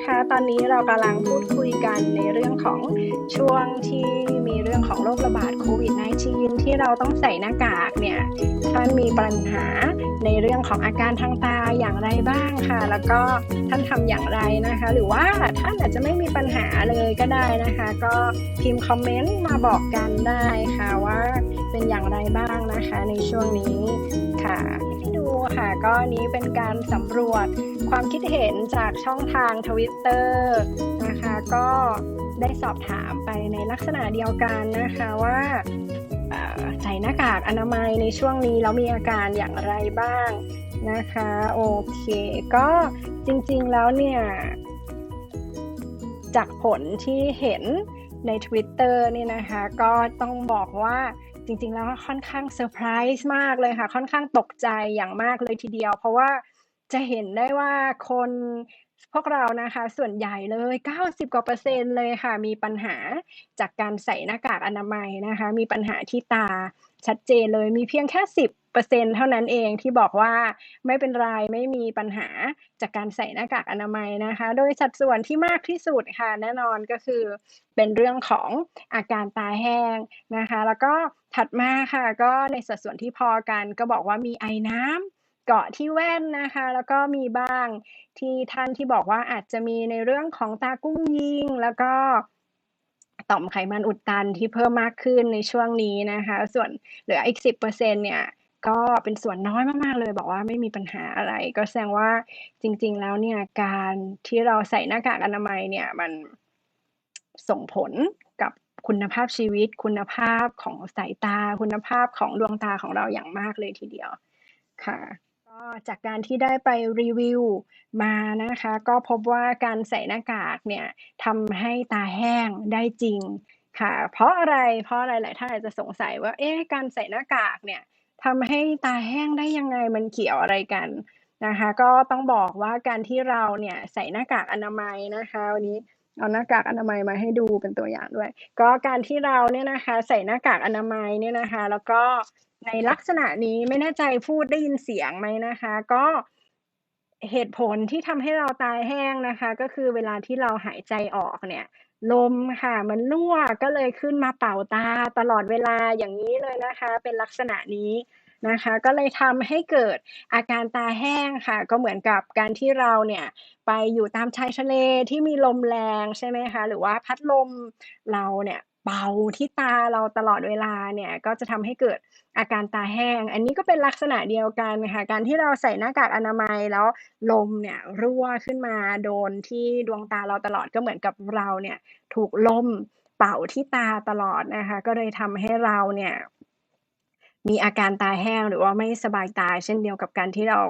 นะคะ ตอนนี้เรากำลังพูดคุยกันในเรื่องของช่วงที่มีเรื่องของโรคระบาดโควิด -19 ที่เราต้องใส่หน้ากากเนี่ยท่านมีปัญหาในเรื่องของอาการทางตาอย่างไรบ้างค่ะ แล้วก็ท่านทำอย่างไรนะคะ หรือว่าท่านอาจจะไม่มีปัญหาเลยก็ได้นะคะ ก็พิมพ์คอมเมนต์มาบอกกันได้ค่ะว่า เป็นอย่างไรบ้างนะคะในช่วงนี้ค่ะให้ดูค่ะก็นี้เป็นการสำรวจความคิดเห็นจากช่องทางทวิตเตอร์นะคะก็ได้สอบถามไปในลักษณะเดียวกันนะคะว่าใส่หน้ากากอนามัยในช่วงนี้แล้วมีอาการอย่างไรบ้างนะคะโอเค ก็จริงๆแล้วเนี่ยจากผลที่เห็นใน Twitter นี่นะคะ ก็ต้องบอกว่า จริง ๆ แล้วค่อนข้างเซอร์ไพรส์มากเลยค่ะ ค่อนข้างตกใจอย่างมากเลยทีเดียว เพราะว่าจะเห็นได้ว่าคนพวกเรานะคะส่วนใหญ่เลย 90 กว่าเปอร์เซ็นต์เลยค่ะ มีปัญหาจากการใส่หน้ากากอนามัยนะคะ มีปัญหาที่ตาชัดเจนเลยมีเพียงแค่ 10 เปอร์เซ็นต์เท่านั้นเองที่บอกว่าไม่เป็นไรไม่มีปัญหาจากการใส่หน้ากากอนามัยนะคะ โดยสัดส่วนที่มากที่สุดค่ะแน่นอนก็คือเป็นเรื่องของอาการตาแห้งนะคะ แล้วก็ถัดมาค่ะก็ในสัดส่วนที่พอกันก็บอกว่ามีไอน้ำเกาะที่แว่นนะคะ แล้วก็มีบ้างที่ท่านที่บอกว่าอาจจะมีในเรื่องของตากุ้งยิง แล้วก็ต่อมไขมันอุดตันที่เพิ่มมากขึ้นในช่วงนี้นะคะ ส่วนเหลืออีก 10%เนี่ย ก็เป็นส่วนน้อยมาก ๆ เลย บอกว่าไม่มีปัญหาอะไร ก็แสดงว่า จริง ๆ แล้วเนี่ย การที่เราใส่หน้ากากอนามัยเนี่ย มัน ส่งผลกับคุณภาพชีวิต คุณภาพของสายตา คุณภาพของดวงตาของเราอย่างมากเลยทีเดียว ค่ะ ก็จากการที่ได้ไปรีวิวมานะคะ ก็พบว่าการใส่หน้ากากเนี่ยทำให้ตาแห้งได้จริงค่ะ เพราะอะไร เพราะอะไร หลายท่านอาจจะสงสัยว่า เอ๊ะ การใส่หน้ากากเนี่ย ทำให้ตาแห้งได้ยังไงมันเกี่ยวอะไรกันนะคะ ก็ต้องบอกว่าการที่เราเนี่ยใส่หน้ากากอนามัยนะคะวันนี้เอาหน้ากากอนามัยมาให้ดูเป็นตัวอย่างด้วย ก็การที่เราเนี่ยนะคะใส่หน้ากากอนามัยเนี่ยนะคะ แล้วก็ในลักษณะนี้ไม่แน่ใจพูดได้ยินเสียงไหมนะคะ ก็ เหตุผลที่ทำให้เราตาแห้งนะคะ ก็คือเวลาที่เราหายใจออกเนี่ย ลมค่ะ มันรั่วก็เลยขึ้นมาเป่าตาตลอดเวลาอย่างนี้เลยนะคะ เป็นลักษณะนี้นะคะ ก็เลยทำให้เกิดอาการตาแห้งค่ะ ก็เหมือนกับการที่เราเนี่ยไปอยู่ตามชายทะเลที่มีลมแรงใช่ไหมคะ หรือว่าพัดลมเราเนี่ย เป่าที่ตาเราตลอดเวลาเนี่ยก็จะทำให้เกิดอาการตาแห้ง อันนี้ก็เป็นลักษณะเดียวกันค่ะการที่เราใส่หน้ากากอนามัยแล้วลมเนี่ยรั่วขึ้นมาโดนที่ดวงตาเราตลอดก็เหมือนกับเราเนี่ยถูกลมเป่าที่ตาตลอดนะคะก็เลยทำให้เราเนี่ยมีอาการตาแห้งหรือว่าไม่สบายตาเช่นเดียวกับการที่เรา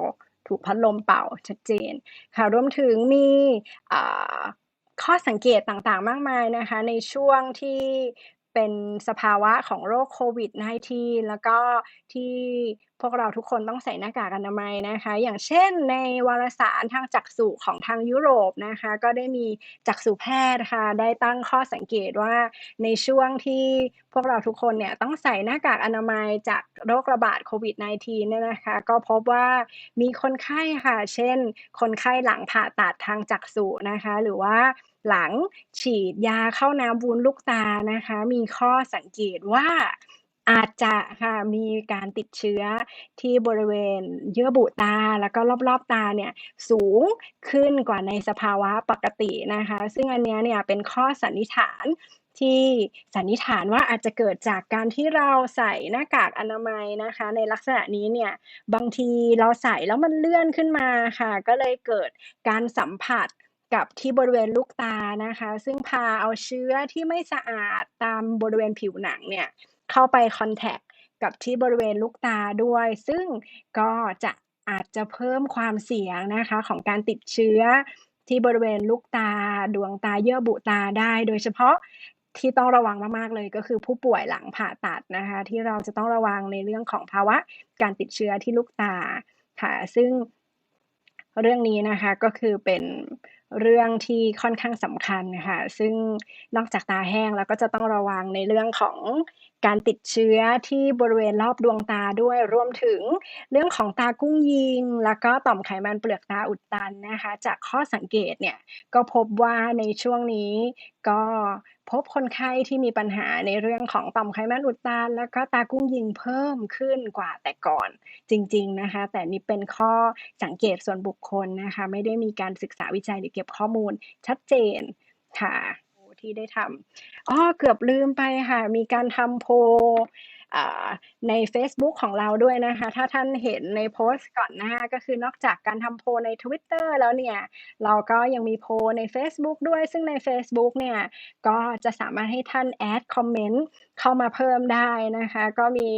ถูกพัดลมเป่าชัดเจนค่ะรวมถึงมีอ่า ข้อสังเกตต่างๆ มากมายนะคะ ในช่วงที่เป็นสภาวะของโรคโควิด -19 แล้วก็ที่พวกเราทุกคนต้องใส่หน้ากากอนามัยนะคะ อย่างเช่นในวารสารทางจักษุของทางยุโรปนะคะ ก็ได้มีจักษุแพทย์ค่ะ ได้ตั้งข้อสังเกตว่าในช่วงที่พวกเราทุกคนเนี่ยต้องใส่หน้ากากอนามัยจากโรคระบาดโควิด -19 เนี่ยนะคะ ก็พบว่ามีคนไข้ค่ะ เช่น คนไข้หลังผ่าตัดทางจักษุนะคะ หรือว่า หลังฉีดยาเข้าน้ำวุ้นลูกตานะคะ มีข้อสังเกตว่าอาจจะค่ะมีการติดเชื้อที่บริเวณเยื่อบุตาแล้วก็รอบๆตาเนี่ยสูงขึ้นกว่าในสภาวะปกตินะคะ ซึ่งอันนี้เนี่ยเป็นข้อสันนิษฐานที่สันนิษฐานว่าอาจจะเกิดจากการที่เราใส่หน้ากากอนามัยนะคะ ในลักษณะนี้เนี่ยบางทีเราใส่แล้วมันเลื่อนขึ้นมาค่ะ ก็เลยเกิดการสัมผัส กับที่บริเวณลูกตานะคะ ซึ่งพาเอาเชื้อที่ไม่สะอาดตามบริเวณผิวหนังเนี่ยเข้าไปคอนแทคกับที่บริเวณลูกตาด้วย ซึ่งก็จะอาจจะเพิ่มความเสี่ยงนะคะของการติดเชื้อที่บริเวณลูกตา ดวงตาเยื่อบุตาได้ โดยเฉพาะที่ต้องระวังมากๆเลยก็คือผู้ป่วยหลังผ่าตัดนะคะ ที่เราจะต้องระวังในเรื่องของภาวะการติดเชื้อที่ลูกตาค่ะซึ่งเรื่องนี้นะคะก็คือเป็น เรื่องที่ค่อนข้างสำคัญค่ะ ซึ่งนอกจากตาแห้งแล้วก็จะต้องระวังในเรื่องของการติดเชื้อที่บริเวณรอบดวงตาด้วย รวมถึงเรื่องของตากุ้งยิง แล้วก็ต่อมไขมันเปลือกตาอุดตันนะคะ จากข้อสังเกตเนี่ยก็พบว่าในช่วงนี้ก็พบคนไข้ที่มีปัญหาในเรื่องของต่อมไขมันอุดตัน แล้วก็ตากุ้งยิงเพิ่มขึ้นกว่าแต่ก่อน จริง ๆนะคะ แต่นี่เป็นข้อสังเกตส่วนบุคคลนะคะ ไม่ได้มีการศึกษาวิจัยหรือเก็บข้อมูลชัดเจนค่ะที่ได้ทำอ๋อเกือบลืมไปค่ะ มีการทำโพล ใน Facebook ของเราด้วยนะคะ ถ้าท่านเห็นในโพสต์ก่อนหน้าก็คือนอกจากการทำโพใน Twitter แล้วเนี่ย เราก็ยังมีโพใน Facebook ด้วย ซึ่งใน Facebook เนี่ย ก็จะสามารถให้ท่านแอดคอมเมนต์เข้ามาเพิ่มได้นะคะ ก็มี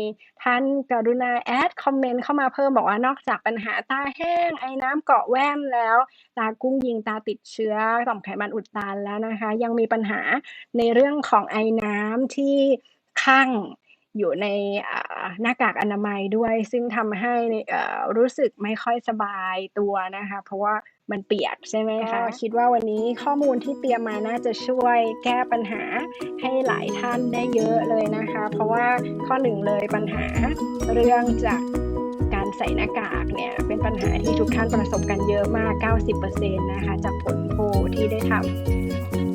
ท่านกรุณาแอดคอมเมนต์เข้ามาเพิ่มบอกว่านอกจากปัญหาตาแห้ง ไอ้น้ำเกาะแว่นแล้ว ตากุ้งยิงตาติดเชื้อต่อมไขมันอุดตันแล้วนะคะ ยังมีปัญหาในเรื่องของไอ้น้ำที่ข้าง อยู่ในอ่าหน้ากากอนามัยด้วย ซึ่งทำให้เอ่อรู้สึกไม่ค่อยสบายตัวนะคะ เพราะว่ามันเปียกใช่ไหมคะก็คิดว่าวันนี้ข้อมูลที่เตรียมมาน่าจะช่วยแก้ปัญหาให้หลายท่านได้เยอะเลยนะคะ เพราะว่าข้อหนึ่งเลยปัญหาเรื่องจากการใส่หน้ากากเนี่ยเป็นปัญหาที่ทุกท่านประสบกันเยอะมาก 90%นะคะจากผลโพลที่ได้ทำ